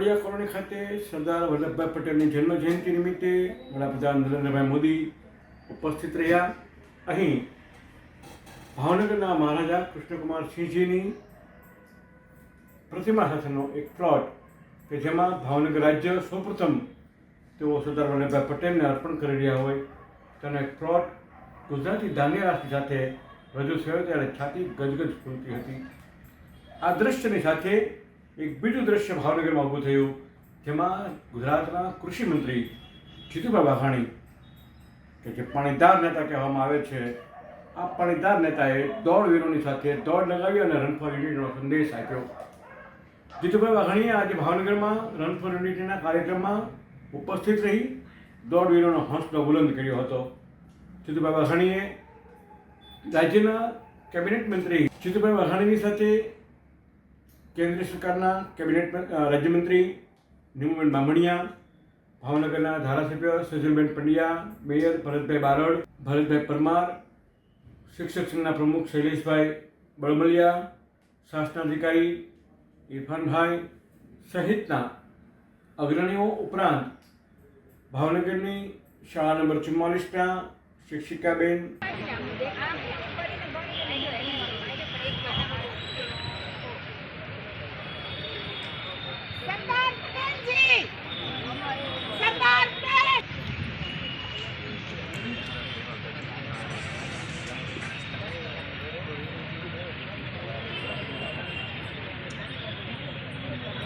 Babariya colony ખાતે સરદાર વલ્લભભાઈ પટેલની જન્મ જયંતિ નિમિત્તે વડાપ્રધાન નરેન્દ્રભાઈ મોદી ઉપસ્થિત રહ્યા. અહીં ભાવનગરના મહારાજા કૃષ્ણકુમાર સિંહજીની પ્રતિમા સાથેનો એક પ્લોટ કે જેમાં ભાવનગર રાજ્ય સૌપ્રથમ તેઓ સરદાર વલ્લભભાઈ પટેલને અર્પણ કરી રહ્યા હોય. તેનો એક પ્લોટ ગુજરાતી ધાન્ય રાશિ સાથે રજૂ થયો ત્યારે છાતી ગજગજ ફૂલતી હતી. આ દ્રશ્યની સાથે એક બીજું દ્રશ્ય ભાવનગરમાં ઊભું થયું. જેમાં ગુજરાતના કૃષિ મંત્રી જીતુભાઈ વાઘાણી કે જે પાણીદાર નેતા કહેવામાં આવે છે, આ પાણીદાર નેતાએ દોડવીરોની સાથે દોડ લગાવી અને રન ફોર યુનિટીનો સંદેશ આપ્યો. જીતુભાઈ વાઘાણીએ આજે ભાવનગરમાં રન ફોર યુનિટીના કાર્યક્રમમાં ઉપસ્થિત રહી દોડવીરોનો હંસલો બુલંદ કર્યો હતો. જીતુભાઈ વાઘાણીએ રાજ્યના કેબિનેટ મંત્રી જીતુભાઈ વાઘાણીની સાથે કેન્દ્ર સરકારના કેબિનેટ રાજ્યમંત્રી નીમુબેન બામણિયા, ભાવનગરના ધારાસભ્ય સજલબેન પંડ્યા, મેયર ભરતભાઈ બારડ, ભરતભાઈ પરમાર, શિક્ષક સંઘના પ્રમુખ શૈલેષભાઈ બળમલિયા, શાસનાધિકારી ઇરફાનભાઈ સહિતના અગ્રણીઓ ઉપરાંત ભાવનગરની શાળા નંબર ચુમ્માલીસના શિક્ષિકાબેન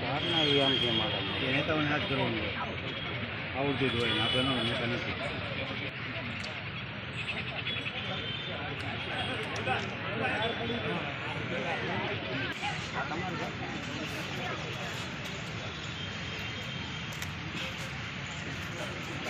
બહારના એ આમ કેમ આવે એ નેતાઓને હાથ કરવાનું આવડતું જ હોય ને આપણે નેતા નથી ચાચા આમ પડી જાઓ સાહેબ અમર રહો સરદાર સાહેબ સરદાર સાહેબ પછી બોલો. એ નેતાઓને હાથ કરવાનું હોય આવડતું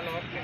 நாலு ஒர்க்கு